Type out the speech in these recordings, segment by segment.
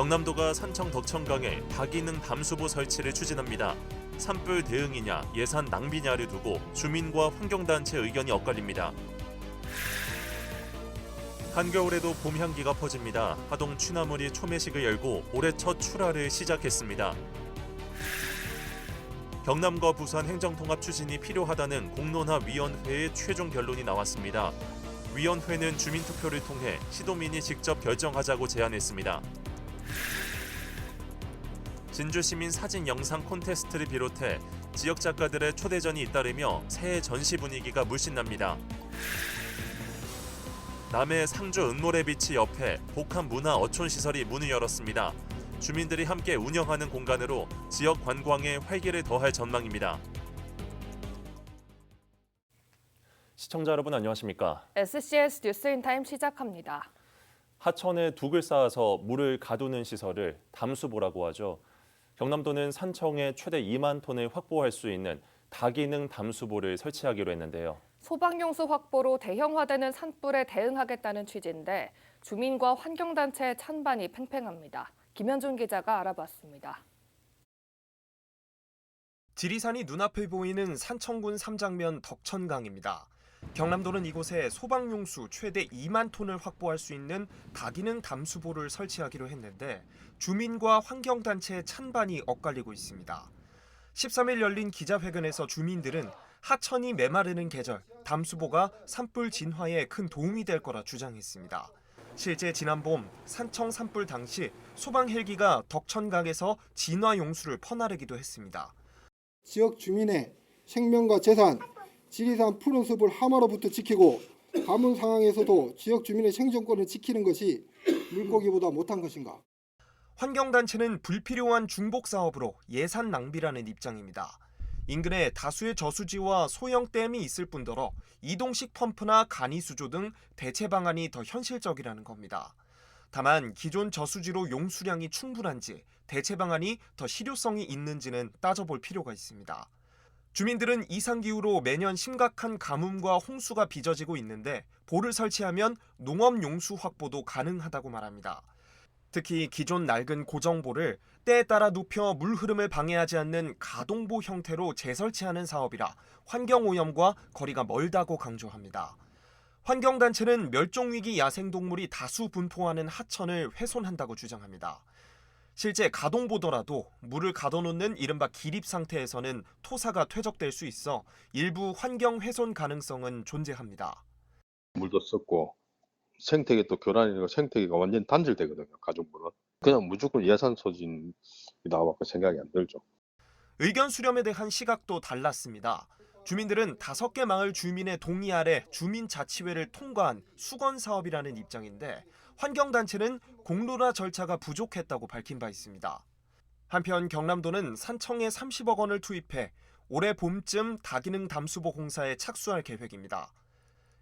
경남도가 산청 덕천강에 다기능 담수보 설치를 추진합니다. 산불 대응이냐 예산 낭비냐를 두고 주민과 환경단체 의견이 엇갈립니다. 한겨울에도 봄 향기가 퍼집니다. 하동 취나물이 초매식을 열고 올해 첫 출하를 시작했습니다. 경남과 부산 행정통합 추진이 필요하다는 공론화 위원회의 최종 결론이 나왔습니다. 위원회는 주민투표를 통해 시도민이 직접 결정하자고 제안했습니다. 진주시민 사진 영상 콘테스트를 비롯해 지역 작가들의 초대전이 잇따르며 새해 전시 분위기가 물씬 납니다. 남해 상주 은모래 비치 옆에 복합 문화 어촌 시설이 문을 열었습니다. 주민들이 함께 운영하는 공간으로 지역 관광에 활기를 더할 전망입니다. 시청자 여러분 안녕하십니까? SCS 뉴스인타임 시작합니다. 하천에 둑을 쌓아서 물을 가두는 시설을 담수보라고 하죠. 경남도는 산청에 최대 2만 톤을 확보할 수 있는 다기능 담수보를 설치하기로 했는데요. 소방용수 확보로 대형화되는 산불에 대응하겠다는 취지인데 주민과 환경단체의 찬반이 팽팽합니다. 김현준 기자가 알아봤습니다. 지리산이 눈앞에 보이는 산청군 삼장면 덕천강입니다. 경남도는 이곳에 소방용수 최대 2만 톤을 확보할 수 있는 다기능 담수보를 설치하기로 했는데 주민과 환경단체의 찬반이 엇갈리고 있습니다. 13일 열린 기자회견에서 주민들은 하천이 메마르는 계절 담수보가 산불 진화에 큰 도움이 될 거라 주장했습니다. 실제 지난 봄 산청 산불 당시 소방 헬기가 덕천강에서 진화 용수를 퍼나르기도 했습니다. 지역 주민의 생명과 재산, 지리산 푸른 숲을 하마로부터 지키고 가뭄 상황에서도 지역 주민의 생존권을 지키는 것이 물고기보다 못한 것인가? 환경단체는 불필요한 중복 사업으로 예산 낭비라는 입장입니다. 인근에 다수의 저수지와 소형 댐이 있을 뿐더러 이동식 펌프나 간이 수조 등 대체 방안이 더 현실적이라는 겁니다. 다만 기존 저수지로 용수량이 충분한지 대체 방안이 더 실효성이 있는지는 따져볼 필요가 있습니다. 주민들은 이상기후로 매년 심각한 가뭄과 홍수가 빚어지고 있는데 보를 설치하면 농업 용수 확보도 가능하다고 말합니다. 특히 기존 낡은 고정보를 때에 따라 눕혀 물 흐름을 방해하지 않는 가동보 형태로 재설치하는 사업이라 환경 오염과 거리가 멀다고 강조합니다. 환경단체는 멸종위기 야생동물이 다수 분포하는 하천을 훼손한다고 주장합니다. 실제 가동보더라도 물을 가둬놓는 이른바 기립 상태에서는 토사가 퇴적될 수 있어 일부 환경 훼손 가능성은 존재합니다. 물도 썩고 생태계 또 교란이고 생태계가 완전 단절되거든요 가족물은 그냥 무조건 예산 소진이 나와서 생각이 안 들죠 의견 수렴에 대한 시각도 달랐습니다. 주민들은 다섯 개 마을 주민의 동의 아래 주민자치회를 통과한 수건 사업이라는 입장인데 환경단체는 공론화 절차가 부족했다고 밝힌 바 있습니다. 한편 경남도는 산청에 30억 원을 투입해 올해 봄쯤 다기능 담수보 공사에 착수할 계획입니다.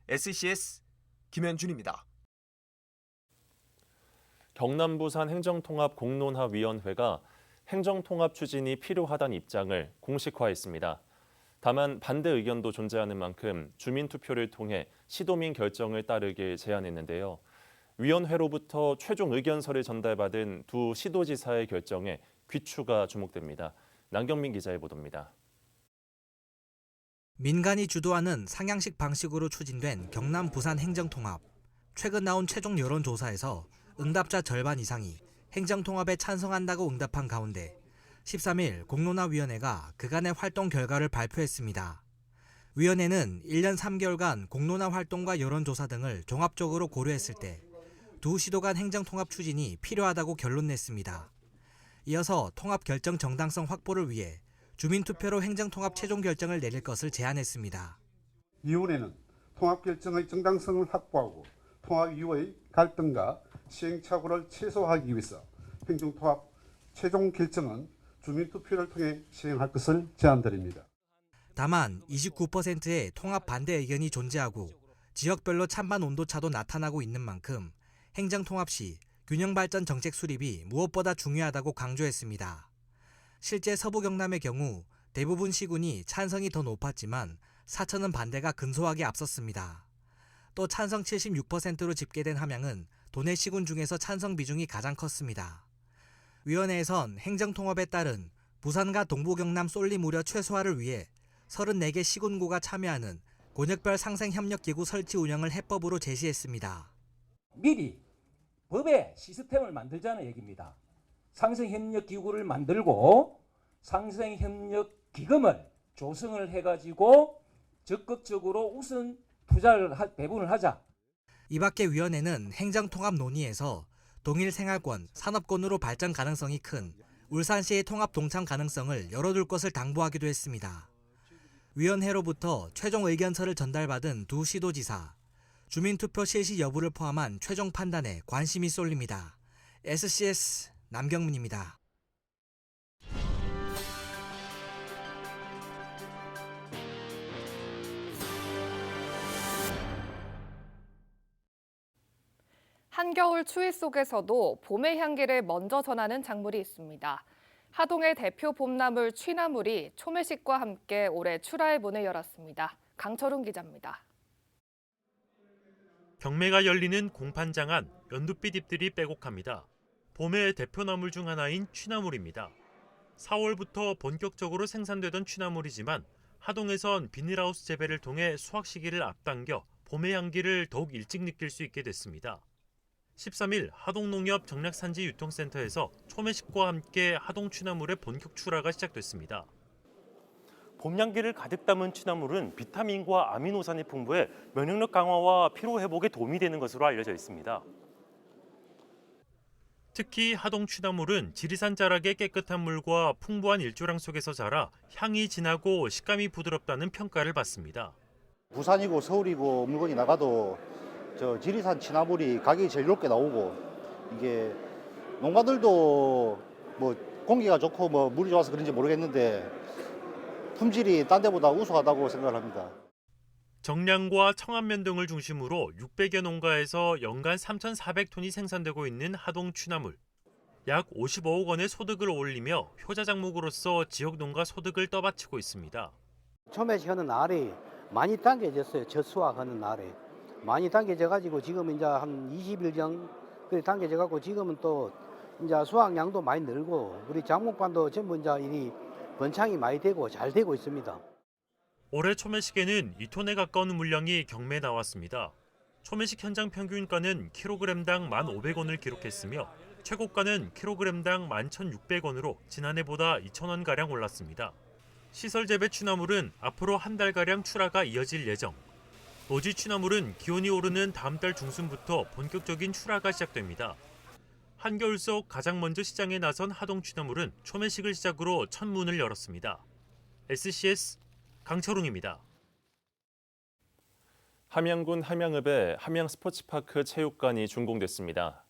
SCS 김현준입니다. 경남 부산 행정통합 공론화 위원회가 행정통합 추진이 필요하다는 입장을 공식화했습니다. 다만 반대 의견도 존재하는 만큼 주민 투표를 통해 시도민 결정을 따르길 제안했는데요. 위원회로부터 최종 의견서를 전달받은 두 시도지사의 결정에 귀추가 주목됩니다. 남경민 기자의 보도입니다. 민간이 주도하는 상향식 방식으로 추진된 경남 부산 행정통합. 최근 나온 최종 여론조사에서 응답자 절반 이상이 행정통합에 찬성한다고 응답한 가운데 13일 공론화위원회가 그간의 활동 결과를 발표했습니다. 위원회는 1년 3개월간 공론화 활동과 여론조사 등을 종합적으로 고려했을 때 두 시도 간 행정통합 추진이 필요하다고 결론 냈습니다. 이어서 통합 결정 정당성 확보를 위해 주민투표로 행정통합 최종 결정을 내릴 것을 제안했습니다. 위원회는 통합 결정의 정당성을 확보하고 통합 이후의 갈등과 시행착오를 최소화하기 위해서 행정통합 최종 결정은 주민투표를 통해 시행할 것을 제안드립니다. 다만 29%의 통합 반대 의견이 존재하고 지역별로 찬반 온도차도 나타나고 있는 만큼 행정통합 시 균형 발전 정책 수립이 무엇보다 중요하다고 강조했습니다. 실제 서부 경남의 경우 대부분 시군이 찬성이 더 높았지만 사천은 반대가 근소하게 앞섰습니다. 또 찬성 76%로 집계된 함양은 도내 시군 중에서 찬성 비중이 가장 컸습니다. 위원회에선 행정통합에 따른 부산과 동부 경남 쏠림 우려 최소화를 위해 34개 시군구가 참여하는 곤역별 상생협력기구 설치 운영을 해법으로 제시했습니다. 미리 법에 시스템을 만들자는 얘기입니다. 상생협력기구를 만들고 상생협력기금을 조성을 해가지고 적극적으로 우선 투자를 하- 배분을 하자. 이 밖에 위원회는 행정통합 논의에서 동일 생활권, 산업권으로 발전 가능성이 큰 울산시의 통합 동참 가능성을 열어둘 것을 당부하기도 했습니다. 위원회로부터 최종 의견서를 전달받은 두 시도지사, 주민투표 실시 여부를 포함한 최종 판단에 관심이 쏠립니다. SCS 남경문입니다. 한겨울 추위 속에서도 봄의 향기를 먼저 전하는 작물이 있습니다. 하동의 대표 봄나물 취나물이 초매식과 함께 올해 출하의 문을 열었습니다. 강철웅 기자입니다. 경매가 열리는 공판장 안 연두빛 잎들이 빼곡합니다. 봄의 대표 나물 중 하나인 취나물입니다. 4월부터 본격적으로 생산되던 취나물이지만 하동에선 비닐하우스 재배를 통해 수확 시기를 앞당겨 봄의 향기를 더욱 일찍 느낄 수 있게 됐습니다. 13일 하동농협 정락산지 유통센터에서 초매식과 함께 하동 취나물의 본격 출하가 시작됐습니다. 봄 향기를 가득 담은 취나물은 비타민과 아미노산이 풍부해 면역력 강화와 피로 회복에 도움이 되는 것으로 알려져 있습니다. 특히 하동 취나물은 지리산 자락의 깨끗한 물과 풍부한 일조량 속에서 자라 향이 진하고 식감이 부드럽다는 평가를 받습니다. 부산이고 서울이고 물건이 나가도 저 지리산 취나물이 가격이 제일 높게 나오고 이게 농가들도 뭐 공기가 좋고 뭐 물이 좋아서 그런지 모르겠는데 품질이 딴 데보다 우수하다고 생각을 합니다. 정량과 청안면 등을 중심으로 600여 농가에서 연간 3,400톤이 생산되고 있는 하동 취나물. 약 55억 원의 소득을 올리며 효자 작목으로서 지역 농가 소득을 떠받치고 있습니다. 초매식 하는 날이 많이 당겨졌어요. 첫 수확하는 날에. 많이 당겨져 가지고 지금 이제 한 20일 전 그래 당겨져 갖고 지금은 또 이제 수확량도 많이 늘고 우리 장목반도 전부 이제 일이 번창이 많이 되고 잘 되고 있습니다. 올해 초매식에는 2톤에 가까운 물량이 경매에 나왔습니다. 초매식 현장 평균가는 킬로그램당 1,500원을 기록했으며 최고가는 킬로그램당 11,600원으로 지난해보다 2,000원 가량 올랐습니다. 시설 재배 취나물은 앞으로 한 달가량 출하가 이어질 예정. 노지 취나물은 기온이 오르는 다음 달 중순부터 본격적인 출하가 시작됩니다. 한겨울 속 가장 먼저 시장에 나선 하동 취나물은 초매식을 시작으로 첫 문을 열었습니다. SCS 강철웅입니다. 함양군 함양읍의 함양 스포츠파크 체육관이 준공됐습니다.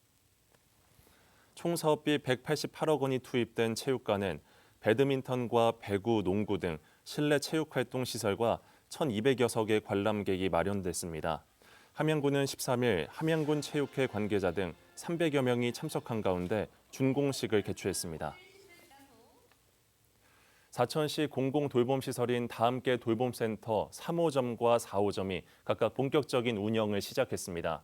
총 사업비 188억 원이 투입된 체육관은 배드민턴과 배구, 농구 등 실내 체육 활동 시설과 1,200여 석의 관람객이 마련됐습니다. 함양군은 13일 함양군 체육회 관계자 등 300여 명이 참석한 가운데 준공식을 개최했습니다. 사천시 공공 돌봄 시설인 다함께 돌봄센터 3호점과 4호점이 각각 본격적인 운영을 시작했습니다.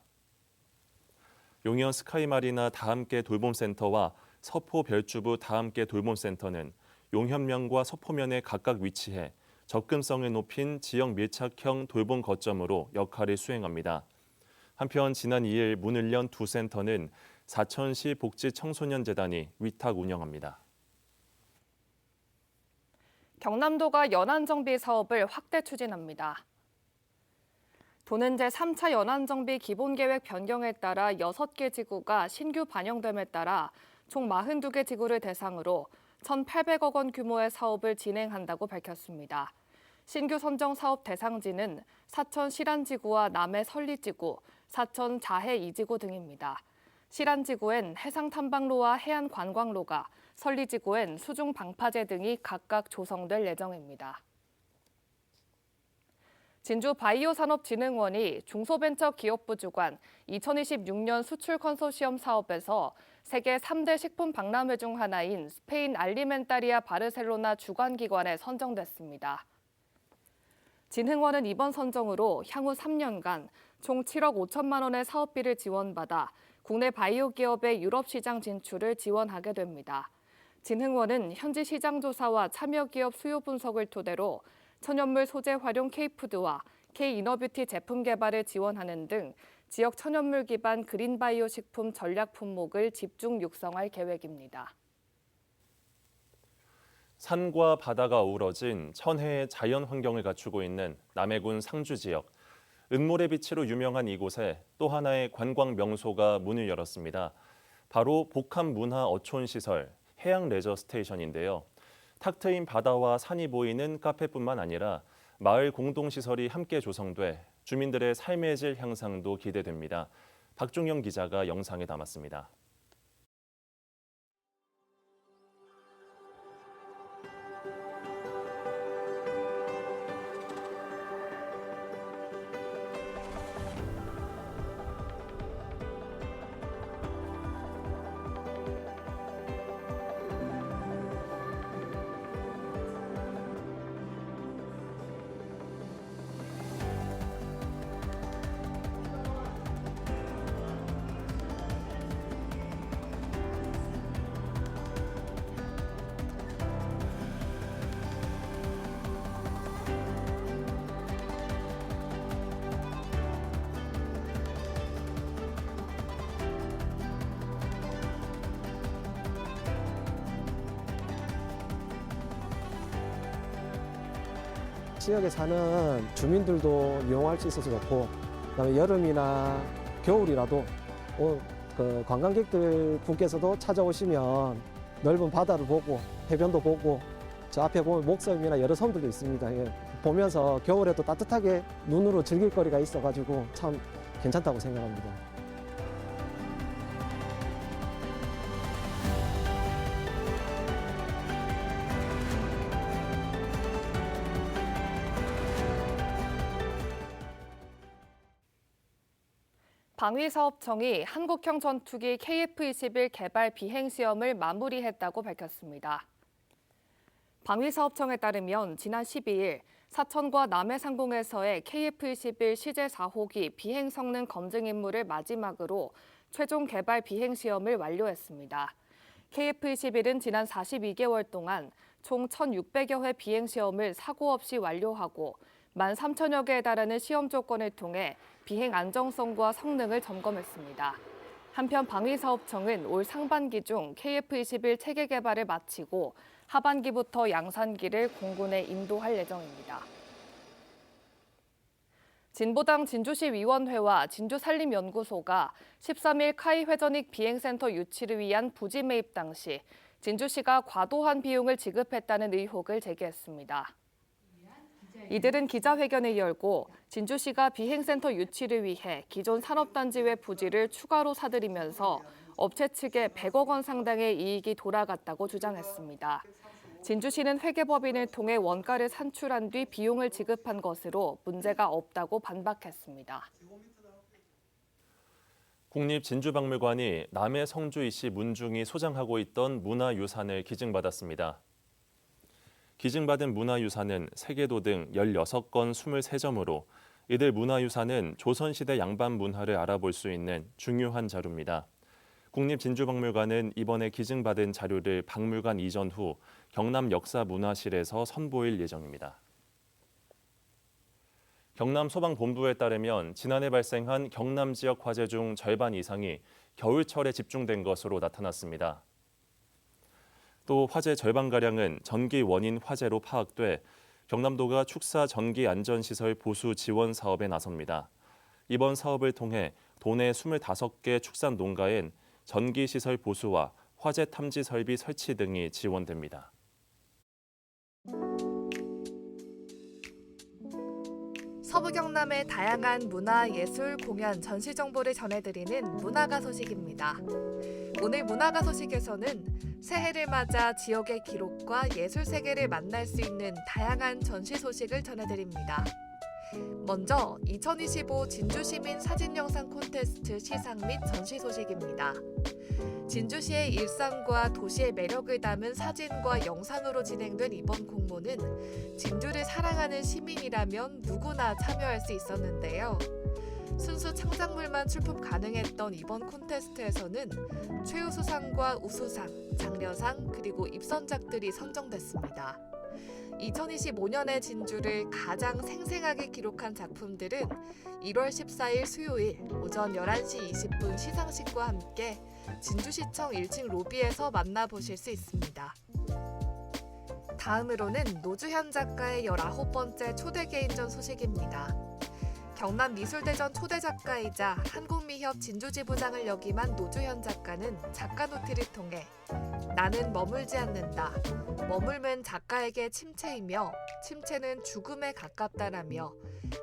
용현 스카이마리나 다함께 돌봄센터와 서포 별주부 다함께 돌봄센터는 용현면과 서포면에 각각 위치해 접근성을 높인 지역 밀착형 돌봄 거점으로 역할을 수행합니다. 한편 지난 2일 문을 연 두 센터는 사천시 복지 청소년 재단이 위탁 운영합니다. 경남도가 연안 정비 사업을 확대 추진합니다. 도는 제 3차 연안정비 기본계획 변경에 따라 6개 지구가 신규 반영됨에 따라 총 42개 지구를 대상으로 1,800억 원 규모의 사업을 진행한다고 밝혔습니다. 신규 선정 사업 대상지는 사천 실안지구와 남해 설리지구, 사천 자해 2지구 등입니다. 실안지구엔 해상 탐방로와 해안 관광로가, 설리지구엔 수중 방파제 등이 각각 조성될 예정입니다. 진주 바이오산업진흥원이 중소벤처기업부 주관 2026년 수출 컨소시엄 사업에서 세계 3대 식품 박람회 중 하나인 스페인 알리멘타리아 바르셀로나 주관기관에 선정됐습니다. 진흥원은 이번 선정으로 향후 3년간 총 7억 5천만 원의 사업비를 지원받아 국내 바이오 기업의 유럽 시장 진출을 지원하게 됩니다. 진흥원은 현지 시장 조사와 참여 기업 수요 분석을 토대로 천연물 소재 활용 K푸드와 K이너뷰티 제품 개발을 지원하는 등 지역 천연물 기반 그린바이오 식품 전략 품목을 집중 육성할 계획입니다. 산과 바다가 어우러진 천혜의 자연 환경을 갖추고 있는 남해군 상주 지역. 은모래 비치로 유명한 이곳에 또 하나의 관광 명소가 문을 열었습니다. 바로 복합 문화 어촌 시설 해양 레저 스테이션인데요. 탁 트인 바다와 산이 보이는 카페뿐만 아니라 마을 공동 시설이 함께 조성돼 주민들의 삶의 질 향상도 기대됩니다. 박종영 기자가 영상에 담았습니다. 지역에 사는 주민들도 이용할 수 있어서 좋고 그다음에 여름이나 겨울이라도 오- 그 관광객들 분께서도 찾아오시면 넓은 바다를 보고 해변도 보고 저 앞에 보면 목섬이나 여러 섬들도 있습니다. 예. 보면서 겨울에도 따뜻하게 눈으로 즐길 거리가 있어가지고 참 괜찮다고 생각합니다. 방위사업청이 한국형 전투기 KF-21 개발 비행 시험을 마무리했다고 밝혔습니다. 방위사업청에 따르면 지난 12일 사천과 남해 상공에서의 KF-21 시제 4호기 비행 성능 검증 임무를 마지막으로 최종 개발 비행 시험을 완료했습니다. KF-21은 지난 42개월 동안 총 1,600여 회 비행 시험을 사고 없이 완료하고 13,000여 개에 달하는 시험 조건을 통해 비행 안정성과 성능을 점검했습니다. 한편 방위사업청은 올 상반기 중 KF-21 체계 개발을 마치고 하반기부터 양산기를 공군에 인도할 예정입니다. 진보당 진주시 위원회와 진주산림연구소가 13일 카이 회전익 비행센터 유치를 위한 부지 매입 당시 진주시가 과도한 비용을 지급했다는 의혹을 제기했습니다. 이들은 기자회견을 열고 진주시가 비행센터 유치를 위해 기존 산업단지 외 부지를 추가로 사들이면서 업체 측에 100억 원 상당의 이익이 돌아갔다고 주장했습니다. 진주시는 회계법인을 통해 원가를 산출한 뒤 비용을 지급한 것으로 문제가 없다고 반박했습니다. 국립진주박물관이 남해 성주 이씨 문중이 소장하고 있던 문화유산을 기증받았습니다. 기증받은 문화유산은 세계도 등 16건 23점으로 이들 문화유산은 조선시대 양반 문화를 알아볼 수 있는 중요한 자료입니다. 국립진주박물관은 이번에 기증받은 자료를 박물관 이전 후 경남 역사문화실에서 선보일 예정입니다. 경남 소방본부에 따르면 지난해 발생한 경남 지역 화재 중 절반 이상이 겨울철에 집중된 것으로 나타났습니다. 또 화재 절반가량은 전기 원인 화재로 파악돼 경남도가 축사 전기 안전시설 보수 지원 사업에 나섭니다. 이번 사업을 통해 도내 25개 축산 농가엔 전기 시설 보수와 화재 탐지 설비 설치 등이 지원됩니다. 서부 경남의 다양한 문화, 예술, 공연, 전시 정보를 전해드리는 문화가 소식입니다. 오늘 문화가 소식에서는 새해를 맞아 지역의 기록과 예술 세계를 만날 수 있는 다양한 전시 소식을 전해드립니다. 먼저 2025 진주시민 사진영상 콘테스트 시상 및 전시 소식입니다. 진주시의 일상과 도시의 매력을 담은 사진과 영상으로 진행된 이번 공모는 진주를 사랑하는 시민이라면 누구나 참여할 수 있었는데요. 순수 창작물만 출품 가능했던 이번 콘테스트에서는 최우수상과 우수상, 장려상 그리고 입선작들이 선정됐습니다. 2025년의 진주를 가장 생생하게 기록한 작품들은 1월 14일 수요일 오전 11시 20분 시상식과 함께 진주시청 1층 로비에서 만나보실 수 있습니다. 다음으로는 노주현 작가의 19번째 초대 개인전 소식입니다. 경남 미술대전 초대 작가이자 한국미협 진주지부장을 역임한 노주현 작가는 작가 노트를 통해 나는 머물지 않는다. 머물면 작가에게 침체이며 침체는 죽음에 가깝다라며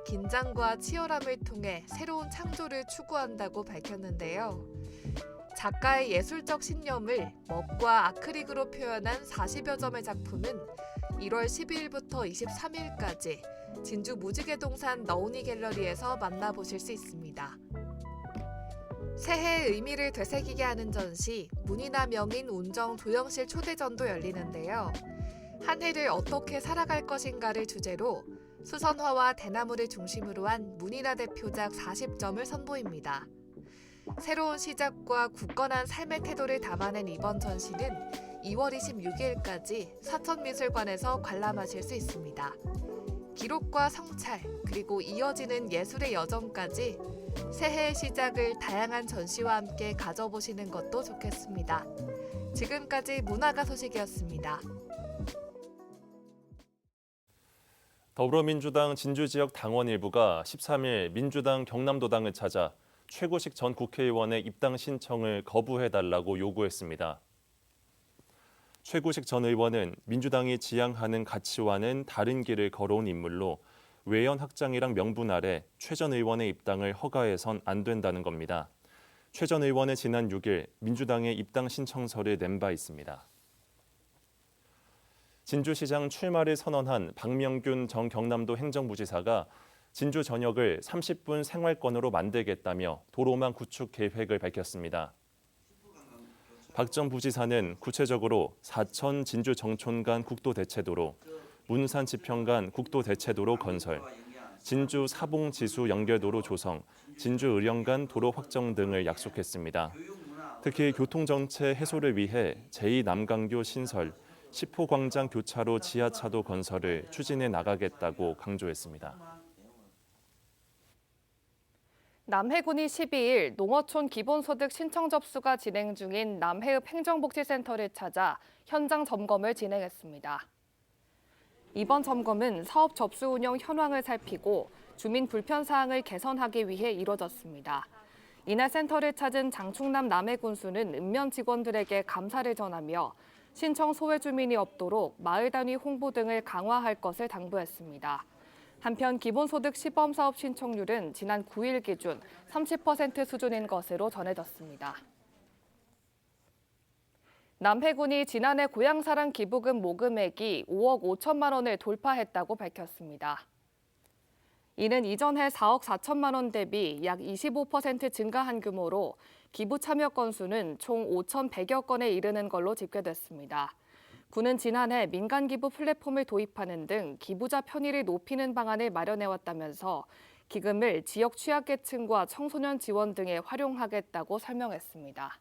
긴장과 치열함을 통해 새로운 창조를 추구한다고 밝혔는데요. 작가의 예술적 신념을 먹과 아크릭으로 표현한 40여 점의 작품은 1월 12일부터 23일까지 진주 무지개동산 너우니 갤러리에서 만나보실 수 있습니다. 새해의 의미를 되새기게 하는 전시 문이나 명인 운정 조영실 초대전도 열리는데요. 한 해를 어떻게 살아갈 것인가를 주제로 수선화와 대나무를 중심으로 한 문이나 대표작 40점을 선보입니다. 새로운 시작과 굳건한 삶의 태도를 담아낸 이번 전시는 2월 26일까지 사천미술관에서 관람하실 수 있습니다. 기록과 성찰, 그리고 이어지는 예술의 여정까지 새해의 시작을 다양한 전시와 함께 가져보시는 것도 좋겠습니다. 지금까지 문화가 소식이었습니다. 더불어민주당 진주 지역 당원 일부가 13일 민주당 경남도당을 찾아 최고식 전 국회의원의 입당 신청을 거부해달라고 요구했습니다. 최고식 전 의원은 민주당이 지향하는 가치와는 다른 길을 걸어온 인물로 외연 확장이랑 명분 아래 최 전 의원의 입당을 허가해선 안 된다는 겁니다. 최 전 의원은 지난 6일 민주당의 입당 신청서를 낸 바 있습니다. 진주시장 출마를 선언한 박명균 전 경남도 행정부지사가 진주 전역을 30분 생활권으로 만들겠다며 도로망 구축 계획을 밝혔습니다. 박전 부지사는 구체적으로 사천 진주 정촌 간 국도 대체도로, 문산 지평 간 국도 대체도로 건설, 진주 사봉 지수 연결도로 조성, 진주 의령 간 도로 확정 등을 약속했습니다. 특히 교통 정체 해소를 위해 제2남강교 신설, 10호 광장 교차로 지하차도 건설을 추진해 나가겠다고 강조했습니다. 남해군이 12일 농어촌 기본소득 신청 접수가 진행 중인 남해읍 행정복지센터를 찾아 현장 점검을 진행했습니다. 이번 점검은 사업 접수 운영 현황을 살피고 주민 불편 사항을 개선하기 위해 이뤄졌습니다. 이날 센터를 찾은 장충남 남해군수는 읍면 직원들에게 감사를 전하며 신청 소외 주민이 없도록 마을 단위 홍보 등을 강화할 것을 당부했습니다. 한편 기본소득 시범사업 신청률은 지난 9일 기준 30% 수준인 것으로 전해졌습니다. 남해군이 지난해 고향사랑 기부금 모금액이 5억 5천만 원을 돌파했다고 밝혔습니다. 이는 이전해 4억 4천만 원 대비 약 25% 증가한 규모로 기부 참여 건수는 총 5,100여 건에 이르는 걸로 집계됐습니다. 군은 지난해 민간 기부 플랫폼을 도입하는 등 기부자 편의를 높이는 방안을 마련해왔다면서 기금을 지역 취약계층과 청소년 지원 등에 활용하겠다고 설명했습니다.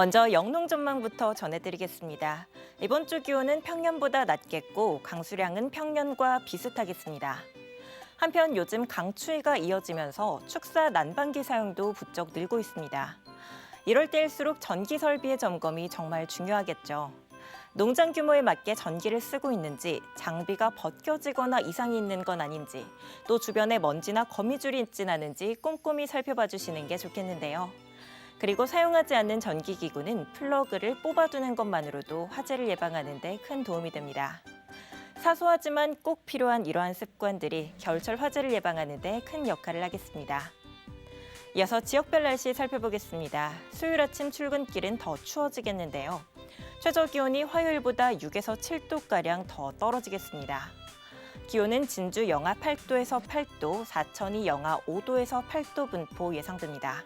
먼저 영농 전망부터 전해드리겠습니다. 이번 주 기온은 평년보다 낮겠고 강수량은 평년과 비슷하겠습니다. 한편 요즘 강추위가 이어지면서 축사 난방기 사용도 부쩍 늘고 있습니다. 이럴 때일수록 전기 설비의 점검이 정말 중요하겠죠. 농장 규모에 맞게 전기를 쓰고 있는지, 장비가 벗겨지거나 이상이 있는 건 아닌지, 또 주변에 먼지나 거미줄이 있진 않은지 꼼꼼히 살펴봐 주시는 게 좋겠는데요. 그리고 사용하지 않는 전기기구는 플러그를 뽑아두는 것만으로도 화재를 예방하는 데 큰 도움이 됩니다. 사소하지만 꼭 필요한 이러한 습관들이 겨울철 화재를 예방하는 데 큰 역할을 하겠습니다. 이어서 지역별 날씨 살펴보겠습니다. 수요일 아침 출근길은 더 추워지겠는데요. 최저 기온이 화요일보다 6에서 7도가량 더 떨어지겠습니다. 기온은 진주 영하 8도에서 8도, 사천이 영하 5도에서 8도 분포 예상됩니다.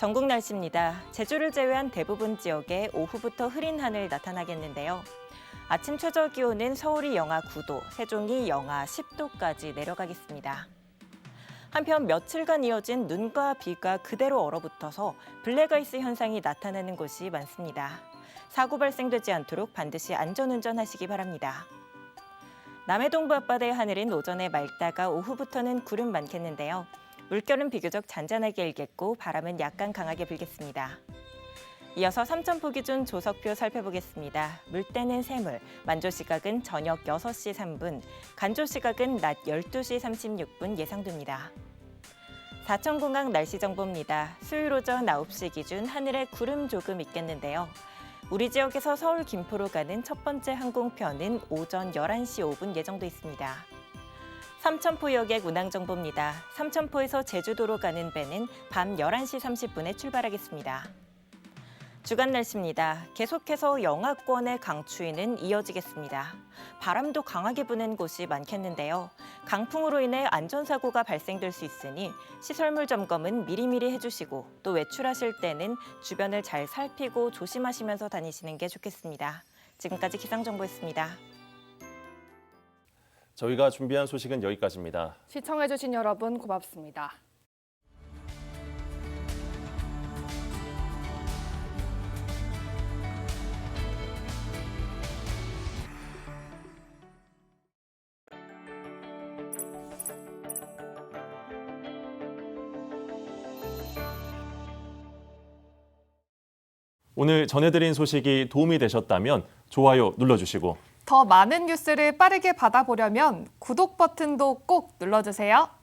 전국 날씨입니다. 제주를 제외한 대부분 지역에 오후부터 흐린 하늘 나타나겠는데요. 아침 최저 기온은 서울이 영하 9도, 세종이 영하 10도까지 내려가겠습니다. 한편 며칠간 이어진 눈과 비가 그대로 얼어붙어서 블랙아이스 현상이 나타나는 곳이 많습니다. 사고 발생되지 않도록 반드시 안전운전하시기 바랍니다. 남해 동부 앞바다의 하늘은 오전에 맑다가 오후부터는 구름 많겠는데요. 물결은 비교적 잔잔하게 일겠고 바람은 약간 강하게 불겠습니다. 이어서 삼천포 기준 조석표 살펴보겠습니다. 물때는 새물, 만조 시각은 저녁 6시 3분, 간조 시각은 낮 12시 36분 예상됩니다. 사천공항 날씨 정보입니다. 수요일 오전 9시 기준 하늘에 구름 조금 있겠는데요. 우리 지역에서 서울 김포로 가는 첫 번째 항공편은 오전 11시 5분 예정돼 있습니다. 삼천포역의 운항 정보입니다. 삼천포에서 제주도로 가는 배는 밤 11시 30분에 출발하겠습니다. 주간 날씨입니다. 계속해서 영하권의 강추위는 이어지겠습니다. 바람도 강하게 부는 곳이 많겠는데요. 강풍으로 인해 안전사고가 발생될 수 있으니 시설물 점검은 미리미리 해주시고 또 외출하실 때는 주변을 잘 살피고 조심하시면서 다니시는 게 좋겠습니다. 지금까지 기상정보였습니다. 저희가 준비한 소식은 여기까지입니다. 시청해주신 여러분 고맙습니다. 오늘 전해드린 소식이 도움이 되셨다면 좋아요 눌러주시고 더 많은 뉴스를 빠르게 받아보려면 구독 버튼도 꼭 눌러주세요.